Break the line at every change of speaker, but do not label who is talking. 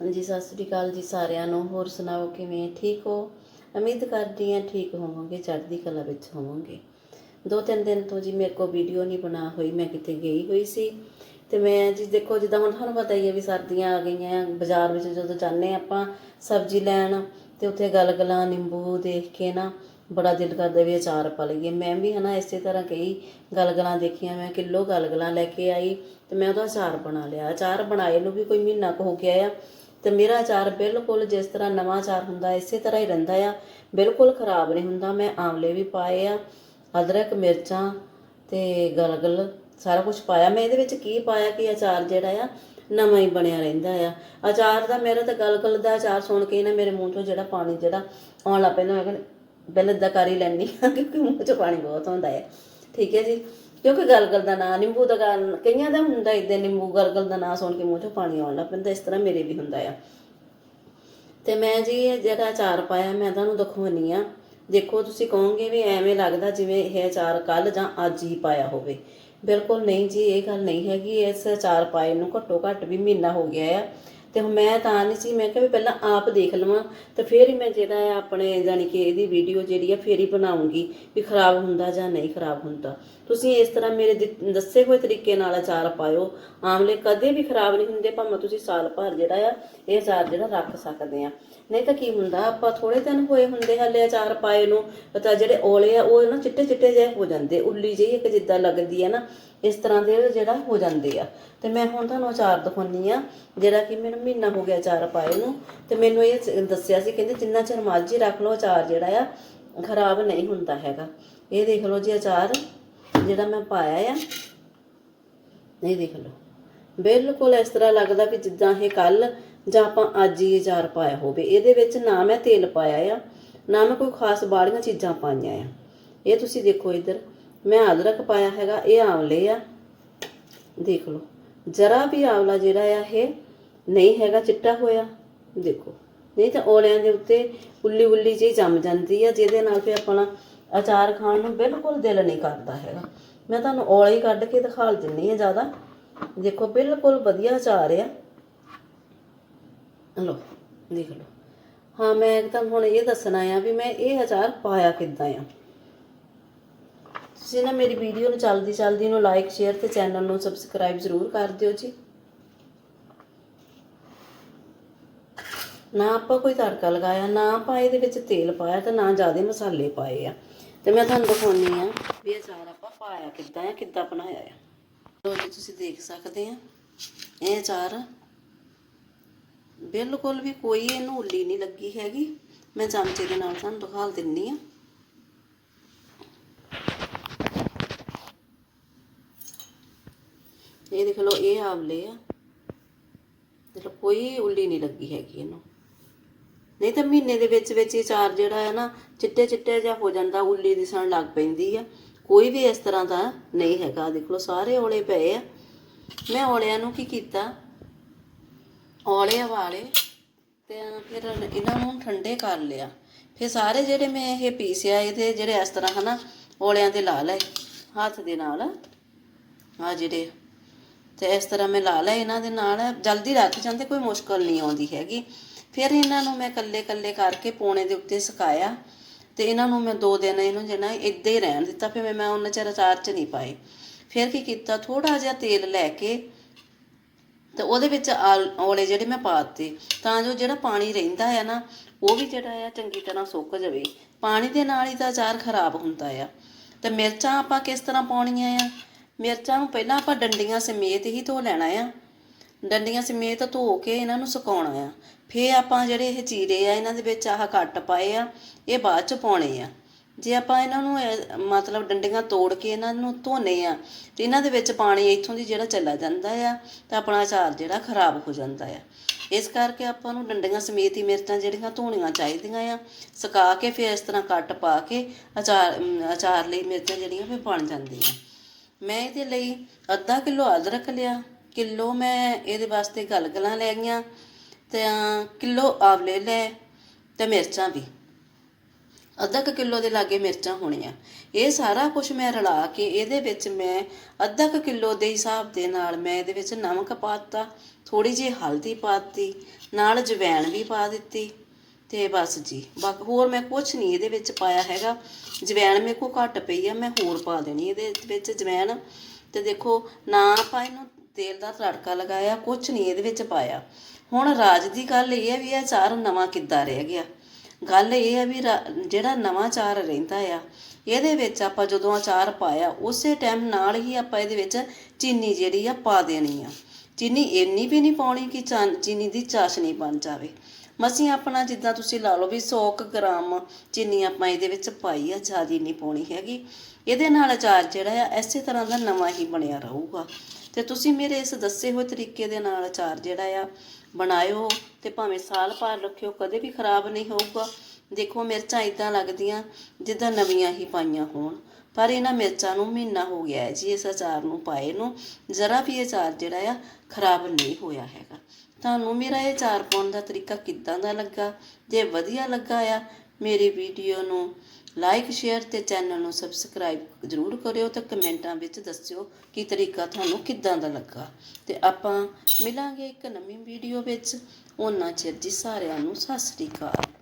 ਹਾਂਜੀ, ਸਤਿ ਸ੍ਰੀ ਅਕਾਲ ਜੀ ਸਾਰਿਆਂ ਨੂੰ। ਹੋਰ ਸੁਣਾਓ, ਕਿਵੇਂ? ਠੀਕ ਹੋ? ਉਮੀਦ ਕਰਦੀ ਹਾਂ ਠੀਕ ਹੋਵੋਗੇ, ਚੜ੍ਹਦੀ ਕਲਾ ਵਿੱਚ ਹੋਵੋਗੇ। ਦੋ ਤਿੰਨ ਦਿਨ ਤੋਂ ਜੀ ਮੇਰੇ ਕੋਲ ਵੀਡੀਓ ਨਹੀਂ ਬਣਾ ਹੋਈ, ਮੈਂ ਕਿਤੇ ਗਈ ਹੋਈ ਸੀ। ਤੇ ਮੈਂ ਜੀ ਦੇਖੋ, ਜਿੱਦਾਂ ਹੁਣ ਤੁਹਾਨੂੰ ਪਤਾ ਹੀ ਹੈ ਵੀ ਸਰਦੀਆਂ ਆ ਗਈਆਂ, ਬਾਜ਼ਾਰ ਵਿੱਚ ਜਦੋਂ ਜਾਂਦੇ ਹਾਂ ਆਪਾਂ ਸਬਜ਼ੀ ਲੈਣ, ਤੇ ਉੱਥੇ ਗਲਗਲਾਂ, ਨਿੰਬੂ ਦੇਖ ਕੇ ਨਾ ਬੜਾ ਦਿਲ ਕਰਦਾ ਵੀ ਅਚਾਰ ਪਾ ਲਈਏ। ਮੈਂ ਵੀ ਹਨਾ ਇਸੇ ਤਰ੍ਹਾਂ ਕਈ ਗਲਗਲਾਂ ਦੇਖੀਆਂ, ਮੈਂ ਕਿਲੋ ਗਲਗਲਾਂ ਲੈ ਕੇ ਆਈ ਤੇ ਮੈਂ ਉਹਦਾ ਅਚਾਰ ਬਣਾ ਲਿਆ। ਅਚਾਰ ਬਣਾਏ ਨੂੰ ਵੀ ਕੋਈ ਮਹੀਨਾ ਕੁ ਹੋ ਗਿਆ ਆ। ਤੇ ਮੇਰਾ ਅਚਾਰ ਬਿਲਕੁਲ ਜਿਸ ਤਰ੍ਹਾਂ ਨਵਾਂ ਅਚਾਰ ਹੁੰਦਾ, ਇਸੇ ਤਰ੍ਹਾਂ ਹੀ ਰਹਿੰਦਾ ਆ। ਬਿਲਕੁਲ ਖਰਾਬ ਨਹੀਂ ਹੁੰਦਾ, ਮੈਂ ਆਮਲੇ ਵੀ ਪਾਏ ਆ, ਅਦਰਕ, ਮਿਰਚਾਂ ਤੇ ਗਲਗਲ, ਸਾਰਾ ਕੁਝ ਪਾਇਆ। ਮੈਂ ਇਹਦੇ ਵਿੱਚ ਕੀ ਪਾਇਆ ਕਿ ਅਚਾਰ ਜਿਹੜਾ ਆ, ਨਵਾਂ ਹੀ ਬਣਿਆ ਰਹਿੰਦਾ ਆ। ਅਚਾਰ ਦਾ ਮੇਰਾ ਤਾਂ ਗਲਗਲ ਦਾ ਅਚਾਰ ਸੁਣ ਕੇ ਨਾ ਮੇਰੇ ਮੂੰਹ ਤੋਂ ਜਿਹੜਾ ਪਾਣੀ ਜਿਹੜਾ ਆਉਣ ਲੱਗ ਪੈਂਦਾ, ਮੈਂ ਕਹਿੰਦਾ, ਪਹਿਲਾਂ ਇਦਾਂ ਕਰ ਹੀ ਲੈਣੀ ਕਿਉਂਕਿ ਮੂੰਹ 'ਚ ਪਾਣੀ ਬਹੁਤ ਹੁੰਦਾ ਹੈ ਠੀਕ ਹੈ ਜੀ? ਕਿਉਂਕਿ ਗਲਗਲ ਦਾ ਨਾਂ ਨਿੰਬੂ ਦਾ ਗਾ- ਕਈਆਂ ਦਾ ਹੁੰਦਾ ਇਦਾਂ ਨਿੰਬੂ ਗਲਗਲ ਦਾ ਨਾਂ ਸੁਣ ਕੇ ਮੂੰਹ 'ਚੋਂ ਪਾਣੀ ਆਉਣ ਲੱਗ ਪੈਂਦਾ, ਇਸ ਤਰ੍ਹਾਂ ਮੇਰੇ ਵੀ ਹੁੰਦਾ ਆ। ਤੇ ਮੈਂ ਜੀ ਇਹ ਜਿਹੜਾ ਅਚਾਰ ਪਾਇਆ, ਮੈਂ ਤੁਹਾਨੂੰ ਦਿਖਾਉਣੀ ਆ। ਦੇਖੋ ਤੁਸੀਂ ਕਹੋਗੇ ਵੀ ਐਵੇਂ ਲੱਗਦਾ ਜਿਵੇਂ ਇਹ ਅਚਾਰ ਕੱਲ ਜਾਂ ਅੱਜ ਹੀ ਪਾਇਆ ਹੋਵੇ। ਬਿਲਕੁਲ ਨਹੀਂ ਜੀ, ਇਹ ਗੱਲ ਨਹੀਂ ਹੈਗੀ, ਇਸ ਅਚਾਰ ਪਾਏ ਨੂੰ ਘੱਟੋ ਘੱਟ ਵੀ ਮਹੀਨਾ ਹੋ ਗਿਆ ਆ। ਤੇ ਮੈਂ ਤਾਂ ਨਹੀਂ ਸੀ, ਮੈਂ ਕਿਹਾ ਵੀ ਪਹਿਲਾਂ ਆਪ ਦੇਖ ਲਵਾਂ ਤੇ ਫਿਰ ਹੀ ਮੈਂ ਜਿਹੜਾ ਆ ਆਪਣੇ ਜਾਨੀ ਕਿ ਇਹਦੀ ਵੀਡੀਓ ਜਿਹੜੀ ਆ ਫੇਰ ਹੀ ਬਣਾਉਂਗੀ ਵੀ ਖਰਾਬ ਹੁੰਦਾ ਜਾਂ ਨਹੀਂ ਖਰਾਬ ਹੁੰਦਾ। ਤੁਸੀਂ ਇਸ ਤਰ੍ਹਾਂ ਮੇਰੇ ਦੱਸੇ ਹੋਏ ਤਰੀਕੇ ਨਾਲ ਅਚਾਰ ਪਾਇਓ। ਆਮਲੇ ਕਦੇ ਵੀ ਖਰਾਬ ਨਹੀਂ ਹੁੰਦੇ, ਭਾਵੇਂ ਤੁਸੀਂ ਸਾਲ ਭਰ ਜਿਹੜਾ ਆ, ਇਹ ਅਚਾਰ ਜਿਹੜਾ ਰੱਖ ਸਕਦੇ ਆ। ਨਹੀਂ ਤਾਂ ਕੀ ਹੁੰਦਾ, ਆਪਾਂ ਥੋੜੇ ਦਿਨ ਹੋਏ ਹੁੰਦੇ ਹਲੇ ਅਚਾਰ ਪਾਏ ਨੂੰ, ਤਾਂ ਜਿਹੜੇ ਔਲੇ ਆ, ਉਹ ਨਾ ਚਿੱਟੇ ਚਿੱਟੇ ਜਿਹੇ ਹੋ ਜਾਂਦੇ, ਉੱਲੀ ਜਿਹੀ ਇੱਕ ਜਿੱਦਾਂ ਲੱਗਦੀ ਹੈ ਨਾ ਇਸ ਤਰ੍ਹਾਂ ਦੇ ਜਿਹੜਾ ਹੋ ਜਾਂਦੇ ਆ। ਤੇ ਮੈਂ ਹੁਣ ਤੁਹਾਨੂੰ ਅਚਾਰ ਦਿਖਾਉਣੀ ਆ ਜਿਹੜਾ ਕਿ ਮੈਨੂੰ ਮਹੀਨਾ ਹੋ ਗਿਆ ਅਚਾਰ ਪਾਏ ਨੂੰ। ਤੇ ਮੈਨੂੰ ਇਹ ਦੱਸਿਆ ਸੀ, ਕਹਿੰਦੇ ਜਿੰਨਾ ਚਿਰ ਮਰਜ਼ੀ ਰੱਖ ਲਓ ਅਚਾਰ ਜਿਹੜਾ ਆ, ਖਰਾਬ ਨਹੀਂ ਹੁੰਦਾ ਹੈਗਾ। ਇਹ ਦੇਖ ਲਓ ਜੀ ਅਚਾਰ ਜਿਹੜਾ ਮੈਂ ਪਾਇਆ ਆ। ਇਹ ਦੇਖ ਲਓ। ਬਿਲਕੁਲ ਇਸ ਤਰ੍ਹਾਂ ਲੱਗਦਾ ਵੀ ਜਿੱਦਾਂ ਇਹ ਕੱਲ ਜਾਂ ਆਪਾਂ ਅੱਜ ਹੀ ਅਚਾਰ ਪਾਇਆ ਹੋਵੇ। ਇਹਦੇ ਵਿੱਚ ਨਾ ਮੈਂ ਤੇਲ ਪਾਇਆ ਆ, ਨਾ ਮੈਂ ਕੋਈ ਖਾਸ ਬਾੜੀਆਂ ਚੀਜ਼ਾਂ ਪਾਈਆਂ ਆ। ਇਹ ਤੁਸੀਂ ਦੇਖੋ ਇੱਧਰ। ਮੈਂ ਅਦਰਕ ਪਾਇਆ ਹੈਗਾ, ਇਹ ਆਵਲੇ ਆ। ਦੇਖ ਲਓ, ਜਰਾ ਵੀ ਆਵਲਾ ਜਿਹੜਾ ਆ, ਇਹ ਨਹੀਂ ਹੈਗਾ, ਚਿੱਟਾ ਹੋਇਆ। ਦੇਖੋ, ਨਹੀਂ ਤਾਂ ਔਲਿਆਂ ਦੇ ਉੱਤੇ ਉੱਲੀ ਉੱਲੀ ਜਿਹੀ ਜੰਮ ਜਾਂਦੀ ਆ, ਜਿਹਦੇ ਨਾਲ ਫਿਰ ਆਪਣਾ ਅਚਾਰ ਖਾਣ ਨੂੰ ਬਿਲਕੁਲ ਦਿਲ ਨਹੀਂ ਕਰਦਾ ਹੈਗਾ। ਮੈਂ ਤੁਹਾਨੂੰ ਔਲੇ ਹੀ ਕੱਢ ਕੇ ਦਿਖਾ ਦਿੰਨੀ ਆ ਜ਼ਿਆਦਾ। ਦੇਖੋ, ਬਿਲਕੁਲ ਵਧੀਆ ਅਚਾਰ ਆ। ਲੋ ਦੇਖ ਲਓ। ਹਾਂ, ਮੈਂ ਤੁਹਾਨੂੰ ਹੁਣ ਇਹ ਦੱਸਣਾ ਆ ਵੀ ਮੈਂ ਇਹ ਅਚਾਰ ਪਾਇਆ ਕਿੱਦਾਂ ਆ। ਤੁਸੀਂ ਨਾ ਮੇਰੀ ਵੀਡੀਓ ਨੂੰ ਚਲਦੀ ਚਲਦੀ ਨੂੰ ਲਾਈਕ ਸ਼ੇਅਰ ਤੇ ਚੈਨਲ ਨੂੰ ਸਬਸਕ੍ਰਾਈਬ ਜ਼ਰੂਰ ਕਰ ਦਿਓ ਜੀ। ਨਾ ਆਪਾਂ ਕੋਈ ਤੜਕਾ ਲਗਾਇਆ, ਨਾ ਆਪਾਂ ਇਹਦੇ ਵਿੱਚ ਤੇਲ ਪਾਇਆ ਤੇ ਨਾ ਜ਼ਿਆਦਾ ਮਸਾਲੇ ਪਾਏ ਆ। ਤੇ ਮੈਂ ਤੁਹਾਨੂੰ ਦਿਖਾਉਣੀ ਆ ਵੀ ਅਚਾਰ ਆਪਾਂ ਪਾਇਆ ਕਿੱਦਾਂ ਆ, ਕਿੱਦਾਂ ਬਣਾਇਆ ਆ। ਲੋ ਜੀ, ਤੁਸੀਂ ਦੇਖ ਸਕਦੇ ਆ, ਇਹ ਅਚਾਰ ਬਿਲਕੁਲ ਵੀ ਕੋਈ ਇਹਨੂੰ ਉੱਲੀ ਨਹੀਂ ਲੱਗੀ ਹੈਗੀ। ਮੈਂ ਚਮਚੇ ਦੇ ਨਾਲ ਤੁਹਾਨੂੰ ਦਿਖਾ ਦਿੰਨੀ ਆ। ਇਹ ਦੇਖ ਲਓ, ਇਹ ਆਵਲੇ ਆ। ਦੇਖ ਲਓ, ਕੋਈ ਉੱਲੀ ਨਹੀਂ ਲੱਗੀ ਹੈਗੀ ਇਹਨੂੰ। ਨਹੀਂ ਤਾਂ ਮਹੀਨੇ ਦੇ ਵਿੱਚ ਵਿੱਚ ਇਹ ਚਾਰ ਜਿਹੜਾ ਹੈ ਨਾ, ਚਿੱਟੇ ਚਿੱਟੇ ਜਿਹਾ ਹੋ ਜਾਂਦਾ, ਉੱਲੀ ਦਿਸਣ ਲੱਗ ਪੈਂਦੀ ਆ। ਕੋਈ ਵੀ ਇਸ ਤਰ੍ਹਾਂ ਦਾ ਨਹੀਂ ਹੈਗਾ। ਦੇਖ ਲਓ, ਸਾਰੇ ਔਲੇ ਪਏ ਆ। ਮੈਂ ਔਲਿਆਂ ਨੂੰ ਕੀ ਕੀਤਾ? ਔਲੇ ਵਾਲੇ ਤੇ ਫਿਰ ਇਹਨਾਂ ਨੂੰ ਠੰਡੇ ਕਰ ਲਿਆ। ਫਿਰ ਸਾਰੇ ਜਿਹੜੇ ਮੈਂ ਇਹ ਪੀਸਿਆ ਇਹਦੇ ਜਿਹੜੇ ਇਸ ਤਰ੍ਹਾਂ ਹਨਾ, ਔਲਿਆਂ ਦੇ ਲਾ ਲਏ, ਹੱਥ ਦੇ ਨਾਲ। ਆ ਜਿਹੜੇ ਤੇ ਇਸ ਤਰ੍ਹਾਂ ਮੈਂ ਲਾ ਲਿਆ ਇਹਨਾਂ ਦੇ ਨਾਲ। ਜਲਦੀ ਰੱਖ ਜਾਂਦੇ, ਕੋਈ ਮੁਸ਼ਕਲ ਨਹੀਂ ਆਉਂਦੀ ਹੈਗੀ। ਫਿਰ ਇਹਨਾਂ ਨੂੰ ਮੈਂ ਕੱਲੇ ਕੱਲੇ ਕਰਕੇ ਪੋਣੇ ਦੇ ਉੱਤੇ ਸੁਕਾਇਆ। ਤੇ ਇਹਨਾਂ ਨੂੰ ਮੈਂ ਦੋ ਦਿਨ ਇਹਨੂੰ ਜਿਹੜਾ ਇੱਦਾਂ ਹੀ ਰਹਿਣ ਦਿੱਤਾ, ਫਿਰ ਮੈਂ ਉਹਨਾਂ ਚਿਰ ਅਚਾਰ ਚ ਨਹੀਂ ਪਾਏ। ਫਿਰ ਕੀ ਕੀਤਾ ਥੋੜਾ ਜਿਹਾ ਤੇਲ ਲੈ ਕੇ ਤੇ ਉਹਦੇ ਵਿੱਚ ਆਲ- ਔਲੇ ਜਿਹੜੇ ਮੈਂ ਪਾ ਦਿੱਤੇ। ਤਾਂ ਜੋ ਜਿਹੜਾ ਪਾਣੀ ਰਹਿੰਦਾ ਹੈ ਨਾ, ਉਹ ਵੀ ਜਿਹੜਾ ਆ ਚੰਗੀ ਤਰ੍ਹਾਂ ਸੁੱਕ ਜਾਵੇ। ਪਾਣੀ ਦੇ ਨਾਲ ਹੀ ਤਾਂ ਅਚਾਰ ਖਰਾਬ ਹੁੰਦਾ ਆ। ਤੇ ਮਿਰਚਾਂ ਆਪਾਂ ਕਿਸ ਤਰ੍ਹਾਂ ਪਾਉਣੀਆਂ ਆ? ਮਿਰਚਾਂ ਨੂੰ ਪਹਿਲਾਂ ਆਪਾਂ ਡੰਡੀਆਂ ਸਮੇਤ ਹੀ ਧੋ ਲੈਣਾ ਆ। ਡੰਡੀਆਂ ਸਮੇਤ ਧੋ ਕੇ ਇਹਨਾਂ ਨੂੰ ਸੁਕਾਉਣਾ ਆ। ਫੇਰ ਆਪਾਂ ਜਿਹੜੇ ਇਹ ਚੀਰੇ ਆ, ਇਹਨਾਂ ਦੇ ਵਿੱਚ ਆਹ ਕੱਟ ਪਾਏ ਆ, ਇਹ ਬਾਅਦ ਚ ਪਾਉਣੇ ਆ। ਜੇ ਆਪਾਂ ਇਹਨਾਂ ਨੂੰ ਮਤਲਬ ਡੰਡੀਆਂ ਤੋੜ ਕੇ ਇਹਨਾਂ ਨੂੰ ਧੋਨੇ ਆ, ਤੇ ਇਹਨਾਂ ਦੇ ਵਿੱਚ ਪਾਣੀ ਇੱਥੋਂ ਦੀ ਜਿਹੜਾ ਚਲਾ ਜਾਂਦਾ ਆ, ਤਾਂ ਆਪਣਾ ਅਚਾਰ ਜਿਹੜਾ ਖਰਾਬ ਹੋ ਜਾਂਦਾ ਆ। ਇਸ ਕਰਕੇ ਆਪਾਂ ਨੂੰ ਡੰਡੀਆਂ ਸਮੇਤ ਹੀ ਮਿਰਚਾਂ ਜਿਹੜੀਆਂ ਧੋਣੀਆਂ ਚਾਹੀਦੀਆਂ ਆ, ਸੁਕਾ ਕੇ ਫਿਰ ਇਸ ਤਰ੍ਹਾਂ ਕੱਟ ਪਾ ਕੇ ਅਚਾਰ ਅਚਾਰ ਲਈ ਮਿਰਚਾਂ ਜਿਹੜੀਆਂ ਫਿਰ ਬਣ ਜਾਂਦੀਆਂ। ਮੈਂ ਇਹਦੇ ਲਈ ਅੱਧਾ ਕਿਲੋ ਅਦਰਕ ਲਿਆ। ਕਿਲੋ ਮੈਂ ਇਹਦੇ ਵਾਸਤੇ ਗਲਗਲਾਂ ਲੈ ਗਈਆਂ ਤੇ ਕਿਲੋ ਆਵਲੇ ਲੈ ਤੇ ਮਿਰਚਾਂ ਵੀ। ਅੱਧਾ ਕੁ ਕਿਲੋ ਦੇ ਲਾਗੇ ਮਿਰਚਾਂ ਹੋਣੀਆਂ। ਇਹ ਸਾਰਾ ਕੁਝ ਮੈਂ ਰਲਾ ਕੇ ਇਹਦੇ ਵਿੱਚ ਮੈਂ ਅੱਧਾ ਕੁ ਕਿਲੋ ਦੇ ਹਿਸਾਬ ਦੇ ਨਾਲ ਮੈਂ ਇਹਦੇ ਵਿੱਚ ਨਮਕ ਪਾਤਾ ਥੋੜੀ ਜਿਹੀ ਹਲਦੀ ਪਾਤੀ ਨਾਲ ਜਵੈਣ ਵੀ ਪਾ ਦਿੱਤੀ। ਤੇ ਬਸ ਜੀ। ਬਾਕੀ ਹੋਰ ਮੈਂ ਕੁਝ ਨਹੀਂ ਇਹਦੇ ਵਿੱਚ ਪਾਇਆ ਹੈਗਾ। ਜਵੈਣ ਮੇਰੇ ਕੋ ਘੱਟ ਪਈ ਆ, ਮੈਂ ਹੋਰ ਪਾ ਦੇਣੀ ਇਹਦੇ ਵਿੱਚ ਜਵੈਣ। ਤੇ ਦੇਖੋ, ਨਾ ਆਪਾਂ ਇਹਨੂੰ ਤੇਲ ਦਾ ਤੜਕਾ ਲਗਾਇਆ ਕੁਝ ਨਹੀਂ ਇਹਦੇ ਵਿੱਚ ਪਾਇਆ। ਹੁਣ ਰਾਜ ਦੀ ਗੱਲ ਇਹ ਹੈ ਵੀ ਇਹ ਚਾਰ ਨਵਾਂ ਕਿੱਦਾਂ ਰਹਿ ਗਿਆ? ਗੱਲ ਇਹ ਹੈ ਵੀ ਰਾ- ਜਿਹੜਾ ਨਵਾਂ ਚਾਰ ਰਹਿੰਦਾ ਆ, ਇਹਦੇ ਵਿੱਚ ਆਪਾਂ ਜਦੋਂ ਅਚਾਰ ਪਾਇਆ, ਉਸੇ ਟਾਈਮ ਨਾਲ ਹੀ ਆਪਾਂ ਇਹਦੇ ਵਿੱਚ ਚੀਨੀ ਜਿਹੜੀ ਆ ਪਾ ਦੇਣੀ ਆ। ਚੀਨੀ ਇੰਨੀ ਵੀ ਨਹੀਂ ਪਾਉਣੀ ਕਿ ਚਾਂ- ਚੀਨੀ ਦੀ ਚਾਸ਼ਨੀ ਬਣ ਜਾਵੇ। ਮਸੀਂ ਆਪਣਾ ਜਿੱਦਾਂ ਤੁਸੀਂ ਲਾ ਲਓ ਵੀ 100 ਕੁ ਗ੍ਰਾਮ ਚੀਨੀ ਆਪਾਂ ਇਹਦੇ ਵਿੱਚ ਪਾਈ ਆ, ਜ਼ਿਆਦੀ ਨਹੀਂ ਪਾਉਣੀ ਹੈਗੀ। ਇਹਦੇ ਨਾਲ ਅਚਾਰ ਜਿਹੜਾ ਆ ਐਸੇ ਤਰ੍ਹਾਂ ਦਾ ਨਵਾਂ ਹੀ ਬਣਿਆ ਰਹੂਗਾ। ਤੇ ਤੁਸੀਂ ਮੇਰੇ ਇਸ ਦੱਸੇ ਹੋਏ ਤਰੀਕੇ ਦੇ ਨਾਲ ਅਚਾਰ ਜਿਹੜਾ ਆ, ਬਣਾਇਓ ਤੇ ਭਾਵੇਂ ਸਾਲ ਭਰ ਰੱਖਿਓ, ਕਦੇ ਵੀ ਖਰਾਬ ਨਹੀਂ ਹੋਊਗਾ। ਦੇਖੋ ਮਿਰਚਾਂ ਇਦਾਂ ਲੱਗਦੀਆਂ ਜਿੱਦਾਂ ਨਵੀਆਂ ਹੀ ਪਾਈਆਂ ਹੋਣ। ਪਰ ਇਹਨਾਂ ਮਿਰਚਾਂ ਨੂੰ ਮਹੀਨਾ ਹੋ ਗਿਆ ਹੈ ਜੀ ਇਸ ਅਚਾਰ ਨੂੰ ਪਾਏ ਨੂੰ। ਜ਼ਰਾ ਵੀ ਇਹ ਅਚਾਰ ਜਿਹੜਾ ਆ, ਖਰਾਬ ਨਹੀਂ ਹੋਇਆ ਹੈਗਾ। ਤੁਹਾਨੂੰ ਮੇਰਾ ਇਹ ਅਚਾਰ ਪਾਉਣ ਦਾ ਤਰੀਕਾ ਕਿੱਦਾਂ ਦਾ ਲੱਗਾ? ਜੇ ਵਧੀਆ ਲੱਗਾ ਆ, ਮੇਰੀ ਵੀਡੀਓ ਨੂੰ ਲਾਈਕ ਸ਼ੇਅਰ ਤੇ ਚੈਨਲ ਨੂੰ ਸਬਸਕ੍ਰਾਈਬ ਜ਼ਰੂਰ ਕਰਿਓ ਤੇ ਕਮੈਂਟਾਂ ਵਿੱਚ ਦੱਸਿਓ ਕਿ ਤਰੀਕਾ ਤੁਹਾਨੂੰ ਕਿੱਦਾਂ ਦਾ ਲੱਗਾ। ਤੇ ਆਪਾਂ ਮਿਲਾਂਗੇ ਇੱਕ ਨਵੀਂ ਵੀਡੀਓ ਵਿੱਚ। ਉਹਨਾਂ ਚਿਰ ਜੀ ਸਾਰਿਆਂ ਨੂੰ ਸਤਿ ਸ੍ਰੀ ਅਕਾਲ।